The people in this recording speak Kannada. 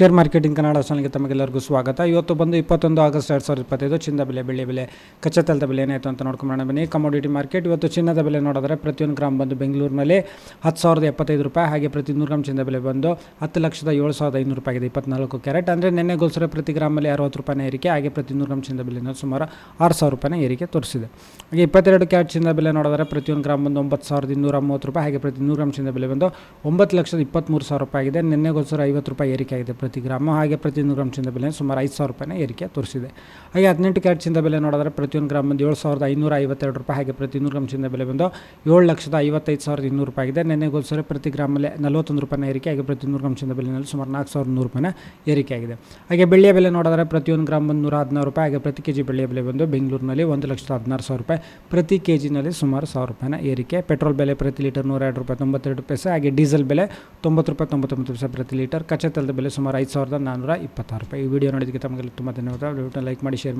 ಶೇರ್ ಮಾರ್ಕೆಟಿಂಗ್ ಕನ್ನಡ ಚಾನಲ್ಗೆ ತಮಗೆಲ್ಲರಿಗೂ ಸ್ವಾಗತ. ಇವತ್ತು ಬಂದು ಇಪ್ಪತ್ತೊಂದು ಆಗಸ್ಟ್ ಎರಡು ಸಾವಿರದ ಇಪ್ಪತ್ತೈದು, ಚಿನ್ನದ ಬೆಲೆ ಬೆಳೆ ಬೆಲೆ ಕಚ್ಚಾ ತೈಲದ ಬೆಲೆ ಏನಾಯಿತು ಅಂತ ನೋಡ್ಕೊಂಡು ಬನ್ನಿ ಕಮೋಡಿಟಿ ಮಾರ್ಕೆಟ್ ಇವತ್ತು ಚಿನ್ನದ ಬೆಲೆ ನೋಡಿದ್ರೆ ಪ್ರತಿಯೊಂದು ಗ್ರಾಮ್ ಬಂದು ಬೆಂಗಳೂರಿನಲ್ಲಿ ಹತ್ತು ಸಾವಿರದ ಎಪ್ಪತ್ತೈದು ರೂಪಾಯಿ, ಹಾಗೆ ಪ್ರತಿ ನೂರು ಗ್ರಾಮ್ ಚಿನ್ನದ ಬೆಲೆ ಬಂದು ಹತ್ತು ಲಕ್ಷದ ಏಳು ಸಾವಿರದ ಐನೂರು ರೂಪಾಯಿ ಆಗಿದೆ, ಇಪ್ಪತ್ನಾಲ್ಕು ಕ್ಯಾರೆಟ್. ಅಂದರೆ ನಿನ್ನೆ ಗೋಲ್ಸರೆ ಪ್ರತಿ ಗ್ರಾಮಲ್ಲಿ ಅರವತ್ತು ರೂಪಾಯಿನ ಏರಿಕೆ, ಹಾಗೆ ಪ್ರತಿ ನೂರು ಗ್ರಾಮ್ ಚಿನ್ನದ ಬೆಲೆ ಸುಮಾರು ಆರು ಸಾವಿರ ರೂಪಾಯಿನ ಏರಿಕೆ ತೋರಿಸಿದೆ. ಹಾಗೆ ಇಪ್ಪತ್ತೆರಡು ಕ್ಯಾರೆಟ್ ಚಿನ್ನದ ಬೆಲೆ ನೋಡಿದ್ರೆ ಪ್ರತಿಯೊಂದು ಗ್ರಾಮ್ ಬಂದು ಒಂಬತ್ತು ಸಾವಿರದ ಇನ್ನೂರ ಮೂವತ್ತು ರೂಪಾಯಿ, ಹಾಗೆ ಪ್ರತಿ ನೂರು ಗ್ರಾಮ್ ಚಿನ್ನದ ಬೆಲೆ ಬಂದು ಒಂಬತ್ತು ಲಕ್ಷದ ಇಪ್ಪತ್ತ್ಮೂರು ಸಾವಿರ ರೂಪಾಯಿ ಆಗಿದೆ. ನಿನ್ನೆಗೋಸ್ಕರ ಐವತ್ತು ರೂಪಾಯಿ ಏರಿಕೆ ಆಗಿದೆ ಪ್ರತಿ ಗ್ರಾಮ, ಹಾಗೆ ಪ್ರತಿ ಗ್ರಾಮ ಚಿನ್ನದ ಬೆಲೆ ಸುಮಾರು ಐದು ಸಾವಿರ ರೂಪಾಯಿನ ಏರಿಕೆ ತೋರಿಸಿದೆ. ಹಾಗೆ ಹದಿನೆಂಟು ಕ್ಯಾರೆಟ್ ಚಿನ್ನದ ಬೆಲೆ ನೋಡಿದ್ರೆ ಪ್ರತಿಯೊಂದು ಗ್ರಾಮ ಬಂದು ಏಳು ಸಾವಿರದ ಐನೂರ ಐವತ್ತೆರಡು ರೂಪಾಯಿ, ಹಾಗೆ ಪ್ರತಿ ಗ್ರಾಮ ಚಿನ್ನದ ಬೆಲೆ ಬಂದು ಏಳು ಲಕ್ಷದ ಐವತ್ತೈದು ಸಾವಿರದ ಇನ್ನೂರು ರೂಪಾಯಿ ಆಗಿದೆ. ನಿನ್ನೆಗೋಸ್ಕರ ಪ್ರತಿ ಗ್ರಾಮಲ್ಲಿ ನಲವತ್ತೊಂದು ರೂಪಾಯಿನ ಏರಿಕೆ, ಹಾಗೆ ಪ್ರತಿ ಗ್ರಾಮ ಗ್ರಾಮ್ ಚಿನ್ನದ ಬೆಲೆಯಲ್ಲಿ ಸುಮಾರು ನಾಲ್ಕು ಸಾವಿರದ ನೂರು ರೂಪಾಯಿನ ಏರಿಕೆ ಆಗಿದೆ. ಹಾಗೆ ಬೆಳ್ಳಿಯ ಬೆಲೆ ನೋಡಿದ್ರೆ ಪ್ರತಿಯೊಂದು ಗ್ರಾಮ ಬಂದು ನೂರ ಹದಿನಾರು ರೂಪಾಯಿ, ಹಾಗೆ ಪ್ರತಿ ಕೆ ಜಿ ಬೆಳ್ಳಿಯ ಬೆಲೆ ಬಂದು ಬೆಂಗಳೂರಿನಲ್ಲಿ ಒಂದು ಲಕ್ಷದ ಹದಿನಾರು ಸಾವಿರ ರೂಪಾಯಿ, ಪ್ರತಿ ಕೆ ಜಿನಲ್ಲಿ ಸುಮಾರು ಸಾವಿರ ರೂಪಾಯಿನ ಏರಿಕೆ. ಪೆಟ್ರೋಲ್ ಬೆಲೆ ಪ್ರತಿ ಲೀಟರ್ ನೂರ ಎರಡು ರೂಪಾಯಿ ತೊಂಬತ್ತೆರಡು ಪೈಸೆ, ಹಾಗೆ ಡೀಸೆಲ್ ಬೆಲೆ ತೊಂಬತ್ತು ರೂಪಾಯಿ ತೊಂಬತ್ತೊಂಬತ್ತು ಪೈಸೆ ಪ್ರತಿ ಲೀಟರ್, ಕಚ್ಚಾ ತೈಲದ ಬೆಲೆ ಸುಮಾರು ಐದು ಸಾವಿರದ ನಾನ್ನೂರ ಇಪ್ಪತ್ತಾರು ರೂಪಾಯಿ ಈ ವಿಡಿಯೋ ನೋಡಿದ್ದಕ್ಕೆ ತಮಗೆಲ್ಲ ತುಂಬ ಧನ್ಯವಾದ ಲೈಕ್ ಮಾಡಿ ಶೇರ್ ಮಾಡಿ.